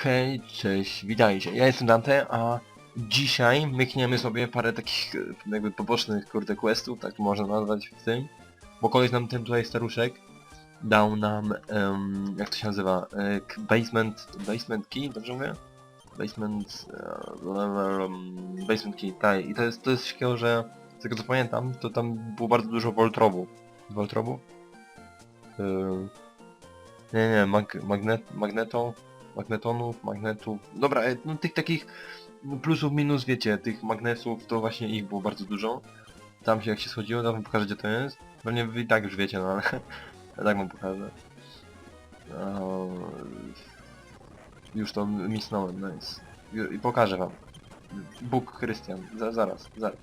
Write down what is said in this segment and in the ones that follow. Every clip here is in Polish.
Hej, cześć, witajcie. Ja jestem Dante, a dzisiaj mykniemy sobie parę takich jakby pobocznych kurde questów, tak można nazwać w tym. Bo koleś nam ten tutaj staruszek dał nam, em, jak to się nazywa, basement, basement key, dobrze mówię? Basement, em, basement key, tak. I to jest, to jest takiego, że z tego co pamiętam, to tam było bardzo dużo voltrobu. Voltrobu? E, nie, nie, mag, magnet, magneto, magnetonów, magnetów, dobra, e, no tych takich plusów, minus, wiecie, tych magnesów, to właśnie ich było bardzo dużo. Tam się jak się schodziło, to wam pokażę gdzie to jest. Pewnie wy i tak już wiecie, no ale ja tak wam pokażę. Eee, już to misnąłem, nice. I, pokażę wam. Bóg Chrystian, za, zaraz, zaraz.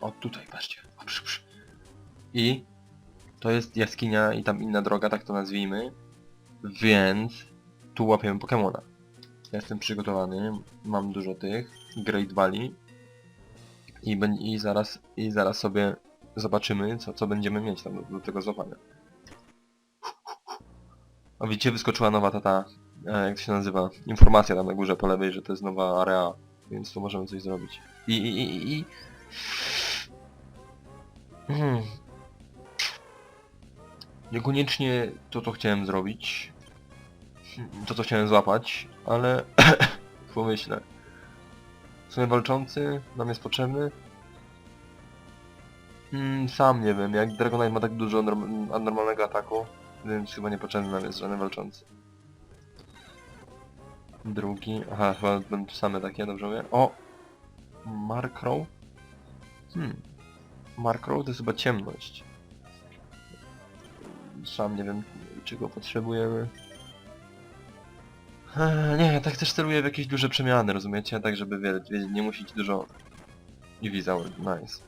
O, tutaj, patrzcie. O. I to jest jaskinia i tam inna droga, tak to nazwijmy. Więc tu łapiemy Pokemona. Ja jestem przygotowany, mam dużo tych, Great Valley. I, i, zaraz, I zaraz sobie zobaczymy, co, co będziemy mieć tam do, do tego złapania. A widzicie, wyskoczyła nowa tata, e, jak to się nazywa, informacja tam na górze po lewej, że to jest nowa area, więc tu możemy coś zrobić. I, i, i, i... Hmm. Niekoniecznie to, co chciałem zrobić, to, co chciałem złapać, ale pomyślę. W sumie walczący nam jest potrzebny? Mm, sam nie wiem, jak Dragonite ma tak dużo norm normalnego ataku, więc chyba niepotrzebny nam jest żaden walczący. Drugi, aha, chyba będą same takie, dobrze mówię? O! Markrow? Hmm. Markrow to jest chyba ciemność. Sam nie wiem, czego potrzebujemy. Eee, nie, tak też celuję w jakieś duże przemiany, rozumiecie? Tak, żeby wiedzieć, nie musieć dużo... I wizały, nice.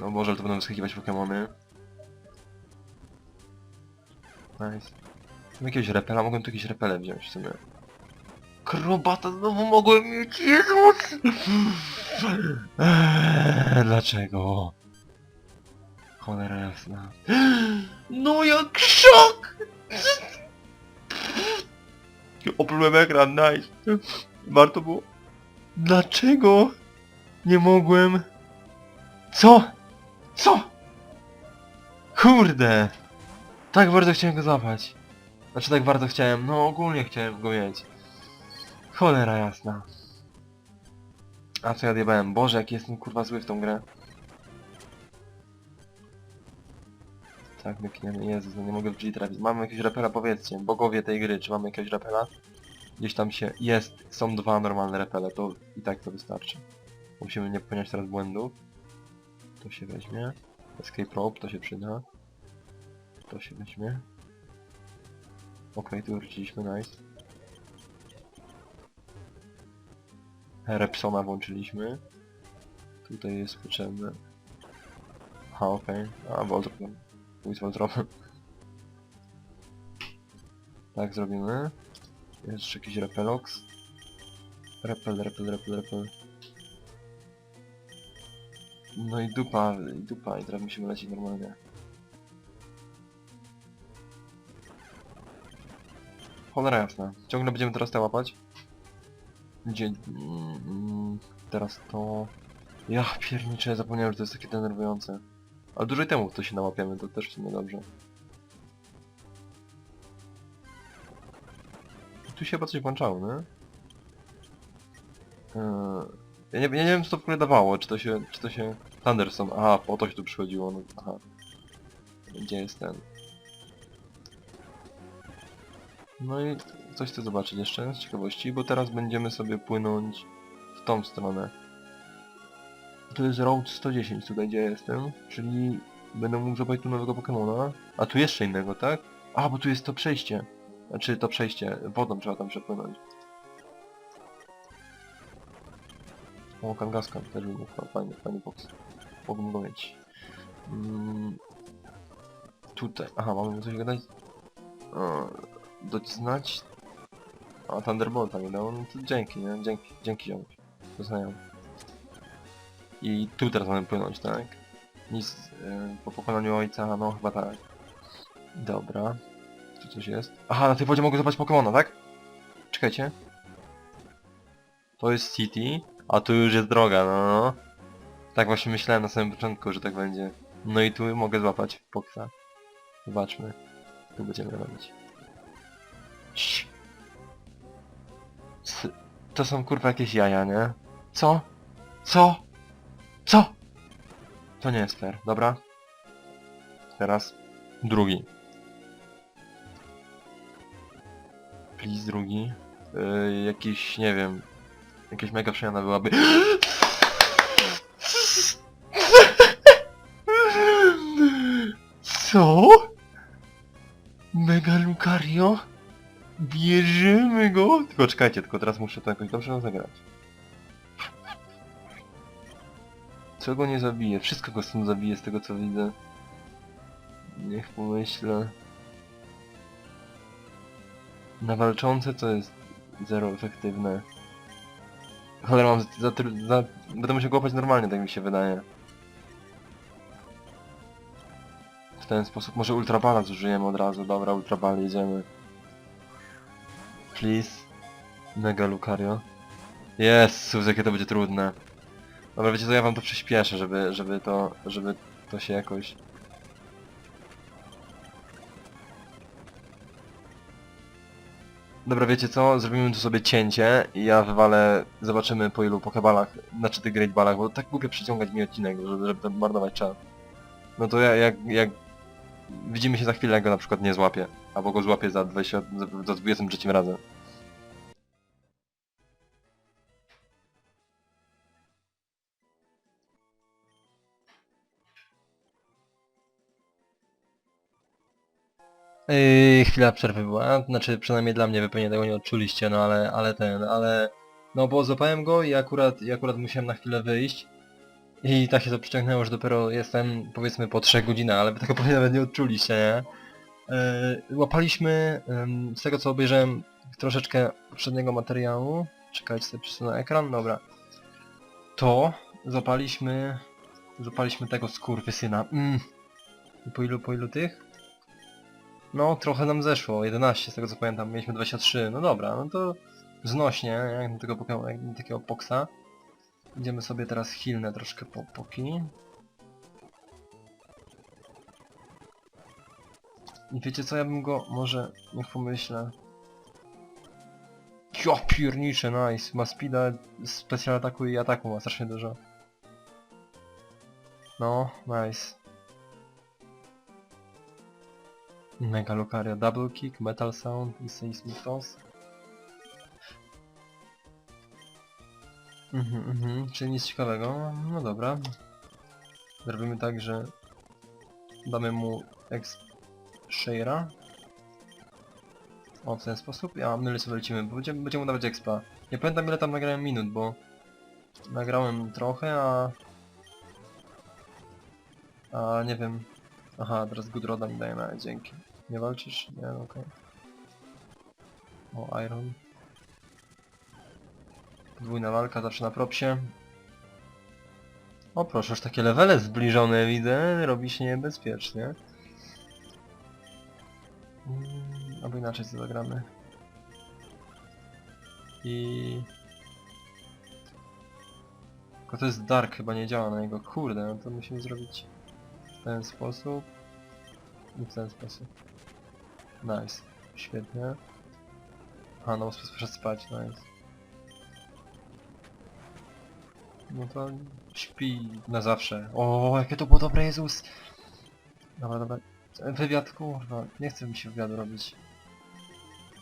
No może to będą wyskakiwać Pokemony. Nice. Mam jakiegoś repela, mogłem tu jakieś repele wziąć w sumie. Krobata znowu mogłem mieć, Jezus! Eee, dlaczego? Cholera jasna. No jak szok! Oplułem ekran, nice. Warto było. Dlaczego nie mogłem? Co? Co? Kurde! Tak bardzo chciałem go złapać. Znaczy tak bardzo chciałem, no ogólnie chciałem go mieć. Cholera jasna. A co ja odjebałem? Boże, jaki jestem kurwa zły w tą grę. Tak, mykniemy. Jezus, no nie mogę w drzwi trafić. Mamy jakiegoś repela, powiedzcie. Bogowie tej gry, czy mamy jakiegoś repela? Gdzieś tam się... Jest, są dwa normalne repele, to i tak to wystarczy. Musimy nie popełniać teraz błędów. To się weźmie. Escape rope, to się przyda. To się weźmie. Okej, tu wróciliśmy, nice. Repsona włączyliśmy. Tutaj jest potrzebne. Aha, okej. A, Voltron. Z Voltronem. Tak zrobimy. Jeszcze jakiś Repelox. Repel, repel, repel, repel. No i dupa, i dupa, i teraz musimy lecieć normalnie. Cholera jasna. Ciągle będziemy teraz te łapać. Gdzie... Mm, mm, teraz to... Ja pierniczę, zapomniałem, że to jest takie denerwujące. Ale dużo temu to się nałapiemy, to też w sumie dobrze. Tu się chyba coś włączało, nie? Eee, ja, nie, ja nie wiem co to w ogóle dawało, czy to się... czy to się... Thunderstone, aha, po to się tu przychodziło, no, aha. Gdzie jest ten? No i coś chcę zobaczyć jeszcze z ciekawości, bo teraz będziemy sobie płynąć w tą stronę. To jest Road 110 tutaj gdzie ja jestem, czyli będę mógł zobaczyć tu nowego Pokemona. A tu jeszcze innego, tak? A, bo tu jest to przejście. Znaczy to przejście, wodą trzeba tam przepłynąć. O, Kangaskhan też był fa- fajny, fajny box. Mógłbym go mieć. Mm, tutaj, aha, mamy coś gadać? O, docinać? A, Thunderbolta mi dał, no to dzięki, nie? Dzięki, dzięki. Doceniam. I tu teraz mamy płynąć, tak? Nic e, po pokonaniu ojca, no chyba tak. Dobra. Tu coś jest. Aha, na tej wodzie mogę zobaczyć Pokemona, tak? Czekajcie. To jest City, a tu już jest droga, no. Tak właśnie myślałem na samym początku, że tak będzie. No i tu mogę złapać Poksa. Zobaczmy. Tu będziemy robić. Cii. To są kurwa jakieś jaja, nie? Co? Co? To nie jest fair, dobra? Teraz drugi. Please drugi. Yy, jakiś, nie wiem, jakaś mega przemiana byłaby. Co? Mega Lucario? Bierzemy go? Tylko czekajcie, tylko teraz muszę to jakoś dobrze rozegrać. Co go nie zabije? Wszystko go stąd zabije z tego co widzę. Niech pomyślę. Na walczące to jest zero efektywne. Cholera mam za, za, za... Będę musiał go łapać normalnie, tak mi się wydaje. W ten sposób. Może ultrabala zużyjemy od razu. Dobra, ultrabal jedziemy. Please. Mega Lucario. Jezus, jakie to będzie trudne. Dobra, wiecie co, ja wam to przyspieszę, żeby, żeby to, żeby to się jakoś... Dobra, wiecie co, zrobimy tu sobie cięcie i ja wywalę, zobaczymy po ilu pokebalach, znaczy tych great balach, bo tak głupio przyciągać mi odcinek, żeby, żeby tam marnować czas. No to ja, jak, jak... Widzimy się za chwilę, jak go na przykład nie złapię, albo go złapię za, 20, za, za 23 razem. Yy, chwila przerwy była, znaczy przynajmniej dla mnie wy pewnie tego nie odczuliście, no ale, ale ten, ale... No bo złapałem go i akurat, i akurat musiałem na chwilę wyjść. I tak się to przyciągnęło, że dopiero jestem powiedzmy po 3 godzinach, ale wy tego pewnie nawet nie odczuliście, nie? Yy, łapaliśmy, ym, z tego co obejrzałem troszeczkę poprzedniego materiału, czekajcie sobie przesunę ekran, dobra. To złapaliśmy, złapaliśmy tego skurwysyna. Mm. I po ilu, po ilu tych? No, trochę nam zeszło, 11 z tego co pamiętam, mieliśmy 23, no dobra, no to znośnie, jak na tego Pokemon, jak na takiego Poksa. Idziemy sobie teraz healne troszkę po Poki. I wiecie co, ja bym go może, niech pomyślę. Ja piernicze, nice, ma speeda, specjal ataku i ataku ma strasznie dużo. No, nice. Mega Lucario Double Kick, Metal Sound i Seismic Toss. Mhm, mhm, czyli nic ciekawego. No dobra. Zrobimy tak, że damy mu Ex Share'a. O, w ten sposób. Ja my sobie lecimy, bo będziemy, będziemy mu dawać expa. Nie pamiętam ile tam nagrałem minut, bo nagrałem trochę, a... A nie wiem. Aha, teraz Goodroda mi daje na dzięki. Nie walczysz? Nie, okej. O, Iron. Podwójna walka, zawsze na propsie. O proszę, już takie levele zbliżone widzę, robi się niebezpiecznie. Mm, albo inaczej co zagramy. I... Tylko to jest Dark, chyba nie działa na niego. Kurde, no to musimy zrobić w ten sposób. I w ten sposób. Nice. Świetnie. A, no poszedł spać, nice. No to śpi na zawsze. O, jakie to było dobre, Jezus! Dobra, dobra. Wywiad, kurwa, nie chce mi się wywiadu robić.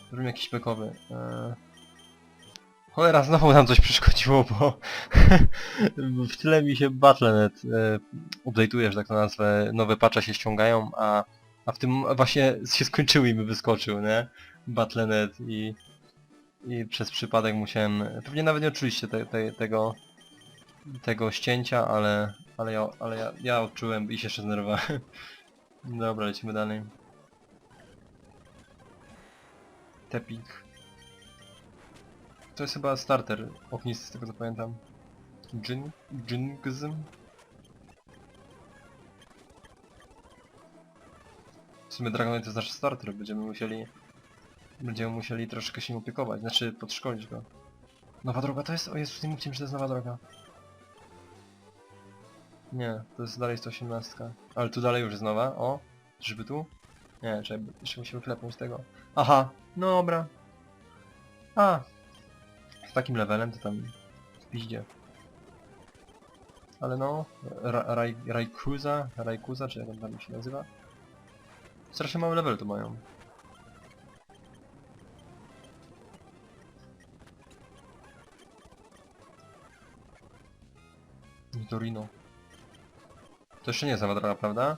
Zrobimy jakiś bekowy. Eee... Cholera, znowu nam coś przeszkodziło, bo w tyle mi się Battle.net e, update'uje, że tak to nazwę, nowe patche się ściągają, a, a w tym właśnie się skończyły i mi wyskoczył, nie? Battle.net i, i przez przypadek musiałem, pewnie nawet nie odczuliście te, te, tego, tego ścięcia, ale, ale, ja, ale ja, ja odczułem i się jeszcze zdenerwowałem. Dobra, lecimy dalej. Tepik. To jest chyba starter ognisty, z tego co pamiętam. Jin? Jingzm? Sumie Dragonite to jest nasz starter, będziemy musieli... Będziemy musieli troszkę się opiekować, znaczy podszkolić go. Nowa droga to jest... O Jezus, nie mówcie mi, że to jest nowa droga. Nie, to jest dalej 118. Ale tu dalej już jest nowa, o. Żeby tu? Nie, czekaj, jeszcze musimy klepnąć tego. Aha, no dobra. A. Z takim levelem to tam w piździe. Ale no, Ra Raj Rajkuza, Rajkuza, czy jak on tam się nazywa? Strasznie mały level tu mają. Torino. To jeszcze nie jest nowa droga, prawda?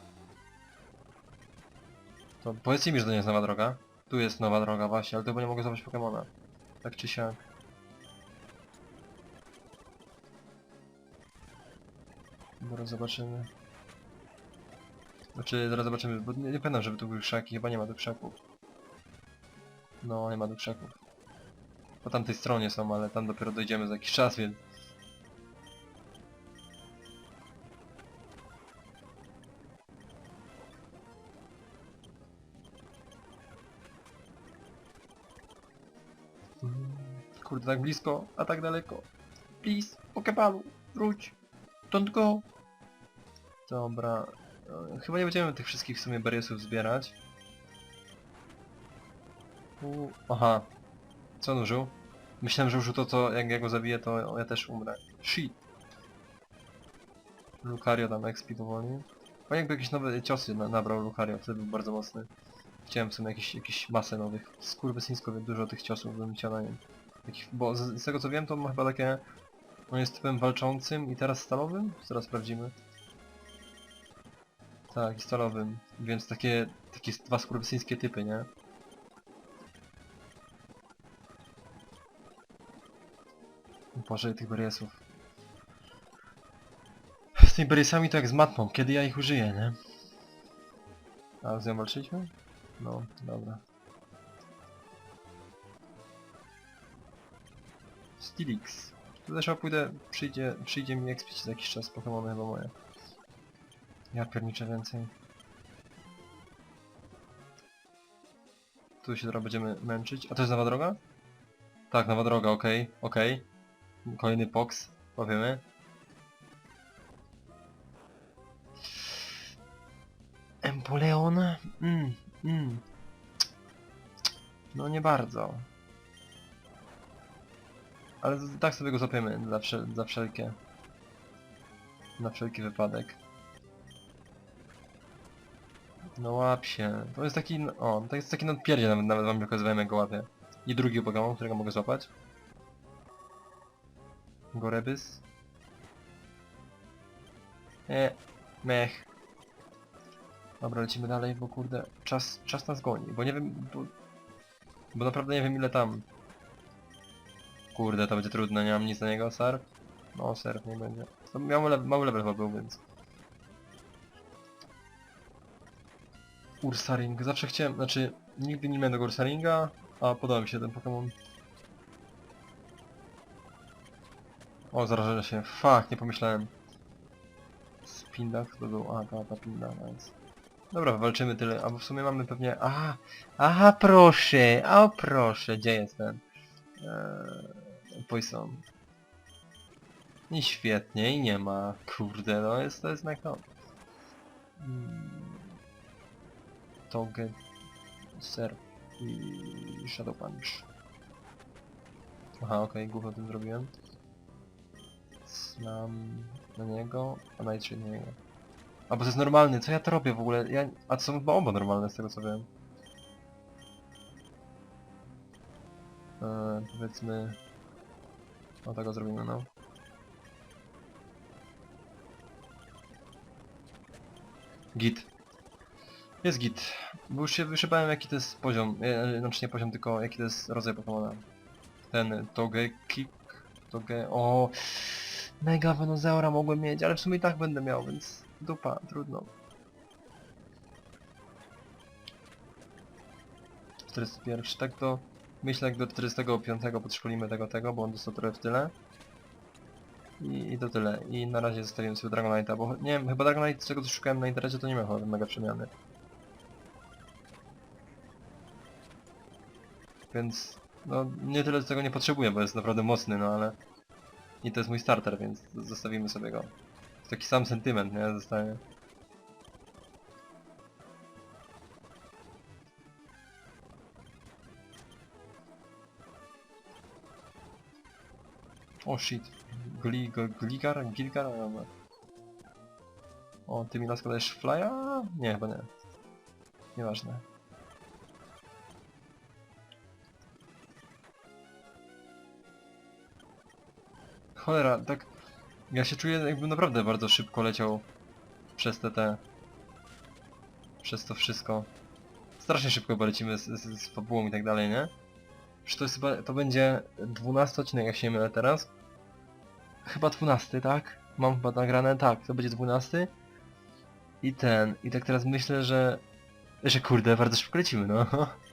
To powiedzcie mi, że to nie jest nowa droga. Tu jest nowa droga właśnie, ale to bo nie mogę zobaczyć Pokemona. Tak czy siak. Zaraz zobaczymy. Znaczy, zaraz zobaczymy, bo nie, nie pamiętam, żeby tu były krzaki, chyba nie ma tu krzaków. No, nie ma tu krzaków. Po tamtej stronie są, ale tam dopiero dojdziemy za jakiś czas, więc... Mm, Kurde, tak blisko, a tak daleko. Please, Pokebalu, wróć. Don't go. Dobra. Chyba nie będziemy tych wszystkich w sumie bariesów zbierać. U, aha. Co on użył? Myślałem, że użył to, co jak ja go zabiję, to ja też umrę. Shit. Lucario tam expi powoli. Bo jakby jakieś nowe ciosy na, nabrał Lucario, wtedy był bardzo mocny. Chciałem w sumie jakieś, jakieś masę nowych. Skurwysyńsko dużo tych ciosów bym chciał na nim. Takich, bo z, z tego co wiem, to on ma chyba takie... On jest typem walczącym i teraz stalowym? Zaraz sprawdzimy. Tak, i stalowym. Więc takie, takie dwa skurwysyńskie typy, nie? Boże, tych bariesów. Z tymi bariesami to jak z matmą, kiedy ja ich użyję, nie? A z nią walczyliśmy? No, dobra. Stilix. Tu też chyba pójdę, przyjdzie, przyjdzie mi expić za jakiś czas Pokémony chyba moje. Ja pierniczę więcej. Tu się teraz będziemy męczyć. A to jest nowa droga? Tak, nowa droga, okej, okej. Kolejny Pox, powiemy. Empoleon? Mm, mm. No nie bardzo. Ale tak sobie go złapiemy za, za wszelkie. Na wszelki wypadek. No łap się. To jest taki, o, to jest taki nadpierdzie nawet, nawet wam pokazywałem jak go łapię. I drugi Pokémon, którego mogę złapać. Gorebys. E, mech. Dobra, lecimy dalej, bo kurde, czas, czas nas goni, bo nie wiem, bo, bo naprawdę nie wiem ile tam. Kurde, to będzie trudne, nie mam nic na niego, Sarp? No, Sarp nie będzie. To miał le mały level chyba był, więc... Ursaring, zawsze chciałem, znaczy, nigdy nie miałem tego Ursaringa, a podoba mi się ten Pokémon. O, zarażę się, fuck, nie pomyślałem. Spindak to był, a, ta, ta pinda, nice. Dobra, walczymy tyle, albo w sumie mamy pewnie... Aha, aha, proszę, o proszę, gdzie jest ten? Eee, Poison. I świetnie, i nie ma. Kurde, no jest to jest na to. Mm. Toge, Serp i Shadow Punch. Aha, okej, okay, tym zrobiłem. Slam na niego, a Nightshade na niego. A bo to jest normalny, co ja to robię w ogóle? Ja... A to są chyba oba normalne z tego co wiem. Eee, powiedzmy... O tego zrobimy, no. Git. Jest git. Bo już się wyszybałem jaki to jest poziom, e, znaczy nie poziom, tylko jaki to jest rodzaj Pokemona. Ten Togekick, Toge... O, Mega Venozaura mogłem mieć, ale w sumie i tak będę miał, więc dupa, trudno. 41, tak to myślę jak do 45 podszkolimy tego tego, bo on dostał trochę w tyle. I, I to tyle. I na razie zostawiłem sobie Dragonite'a, bo nie wiem, chyba Dragonite z czego szukałem na internecie to nie miał chyba mega przemiany. Więc no nie tyle tego nie potrzebuję, bo jest naprawdę mocny, no ale i to jest mój starter, więc zostawimy sobie go. Taki sam sentyment, nie? Zostaje. O shit. Gli, gligar? Gilgar? O, ty mi dajesz flya? Nie, chyba nie. Nieważne. Cholera, tak... Ja się czuję jakbym naprawdę bardzo szybko leciał przez te te... Przez to wszystko. Strasznie szybko chyba lecimy z, z, z fabułą i tak dalej, nie? Że to jest chyba, to będzie 12 odcinek, jak się nie mylę teraz. Chyba 12, tak? Mam chyba nagrane, tak, to będzie 12. I ten, i tak teraz myślę, że... Że kurde, bardzo szybko lecimy, no.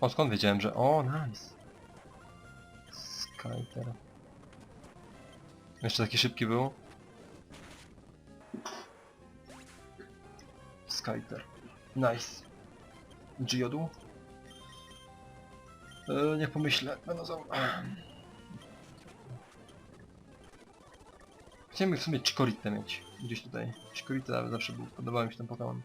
O, skąd wiedziałem, że... O, nice. Skyter. Jeszcze taki szybki był. Skyter. Nice. Geodu? E, niech pomyślę. Będę za... Chciałem w sumie Chikorite mieć. Gdzieś tutaj. Chikorite zawsze był. Podobał mi się ten Pokémon.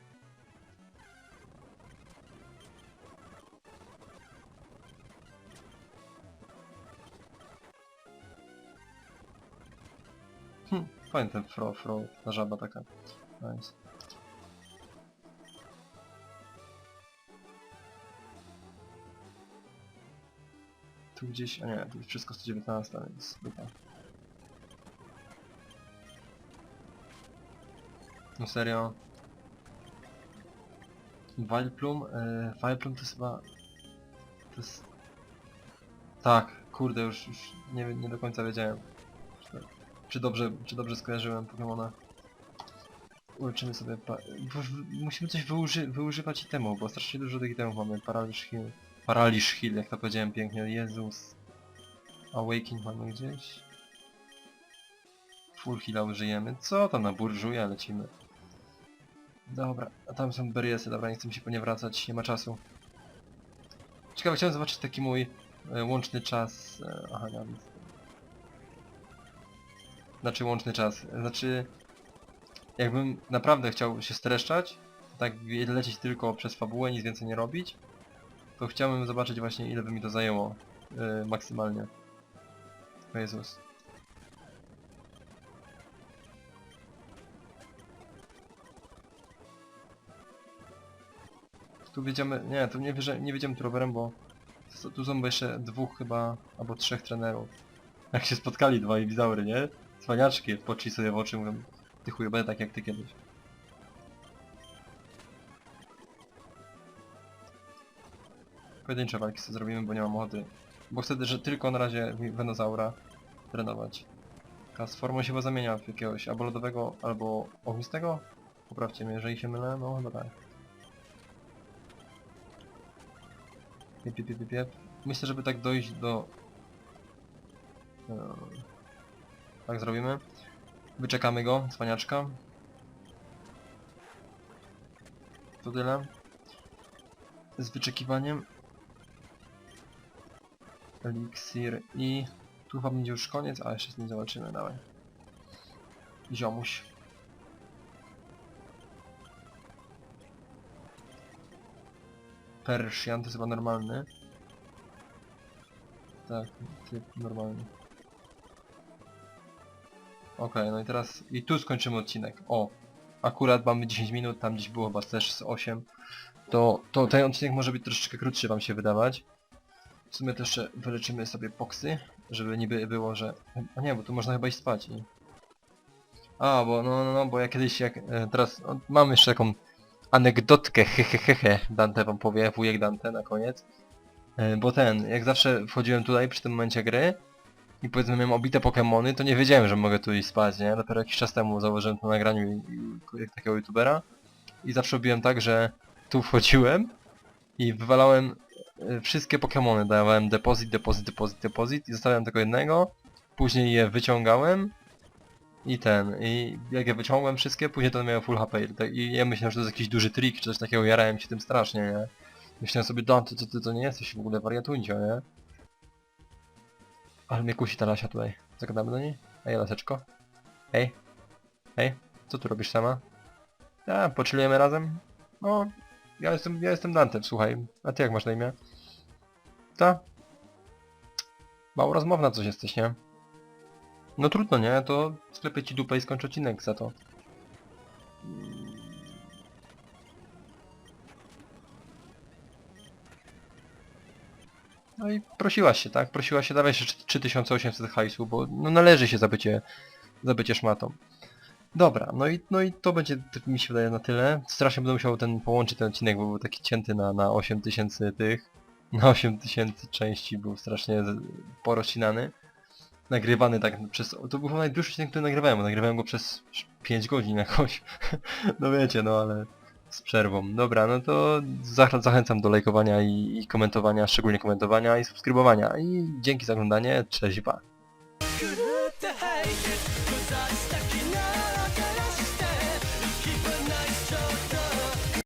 Hm, fajny ten fro, fro, ta żaba taka. Nice. Tu gdzieś, a nie, tu wszystko 119, więc dupa. No serio. Vileplume? Yy, Vileplume to jest chyba... To jest... Tak, kurde, już, już nie, nie do końca wiedziałem. Czy, dobrze, czy dobrze skojarzyłem Pokemona. Uleczymy sobie pa... bo Musimy coś wyuży wyużywać itemu, bo strasznie dużo tych itemów mamy. Paraliż Heal. Paraliż Heal, jak to powiedziałem pięknie. Jezus. Awakening mamy gdzieś. Full Heala użyjemy. Co tam na burżuja lecimy. Dobra, a tam są beriesy, dobra, nie chcę mi się po nie wracać, nie ma czasu. Ciekawe, chciałem zobaczyć taki mój e, łączny czas... E, aha, nie. Znaczy łączny czas, znaczy... Jakbym naprawdę chciał się streszczać, tak lecieć tylko przez fabułę, nic więcej nie robić, to chciałbym zobaczyć właśnie ile by mi to zajęło e, maksymalnie. O Jezus. Tu wiedziemy, nie, tu nie, wierzę, nie wiedziemy tu rowerem, bo tu- są jeszcze dwóch chyba, albo trzech trenerów. Jak się spotkali dwa ibizaury, nie? Cwaniaczki, poczli sobie w oczy, mówią, ty chuj, będę tak jak ty kiedyś. Pojedyncze walki sobie zrobimy, bo nie mam ochoty. Bo chcę, że tylko na razie Venozaura trenować. A z formą się chyba zamienia w jakiegoś albo lodowego, albo ognistego? Poprawcie mnie, jeżeli się mylę, no chyba tak. Piep, piep, piep, piep. Myślę, żeby tak dojść do... Eee, Tak zrobimy. Wyczekamy go, cwaniaczka. To tyle. Z wyczekiwaniem. Eliksir i... Tu chyba będzie już koniec, a jeszcze z nim zobaczymy, dawaj. Ziomuś. Persjan to jest chyba normalny. Tak, typ normalny. Okej, no i teraz... I tu skończymy odcinek. O! Akurat mamy 10 minut, tam gdzieś było chyba też z 8. To, to ten odcinek może być troszeczkę krótszy wam się wydawać. W sumie też jeszcze wyleczymy sobie poksy, żeby niby było, że... A nie, bo tu można chyba iść spać i... A, bo no, no, no, bo ja kiedyś jak... E, teraz no, mam jeszcze taką anegdotkę, hehehehe, Dante wam powie, wujek Dante na koniec. E, Bo ten, jak zawsze wchodziłem tutaj przy tym momencie gry i powiedzmy miałem obite Pokemony, to nie wiedziałem, że mogę tu iść spać, nie? Dopiero jakiś czas temu założyłem to na nagraniu jak takiego youtubera i zawsze robiłem tak, że tu wchodziłem i wywalałem e, wszystkie Pokemony, dawałem depozyt, depozyt, depozyt, depozyt i zostawiałem tylko jednego, później je wyciągałem I ten, i jak ja wyciągłem wszystkie, później to miałem full HP. I tak- I ja myślałem, że to jest jakiś duży trik, czy coś takiego, jarałem się tym strasznie, nie? Myślałem sobie, Dante, ty, ty to nie jesteś w ogóle wariatuncio, nie? Ale mnie kusi ta Lasia tutaj. Zagadamy do niej? Ej, Laseczko? Hej? Hej? Co tu robisz sama? A, poczylujemy razem? No, ja jestem, ja jestem Dantem, słuchaj. A ty jak masz na imię? Ta? Mało rozmowna coś jesteś, nie? No trudno, nie? To sklepię ci dupę i skończę odcinek za to. No i prosiłaś się, tak? Prosiłaś się, dawaj jeszcze 3800 hajsu, bo no należy się za bycie, za bycie szmatą. Dobra, no i, no i to będzie, mi się wydaje, na tyle. Strasznie będę musiał ten połączyć ten odcinek, bo był taki cięty na, na 8000 tych, na 8000 części, był strasznie porozcinany. Nagrywany tak przez, to był chyba najdłuższy odcinek, który nagrywałem, bo nagrywałem go przez 5 godzin jakoś. no wiecie, no ale z przerwą. Dobra, no to zach zachęcam do lajkowania i, i komentowania, szczególnie komentowania i subskrybowania. I dzięki za oglądanie, cześć, pa!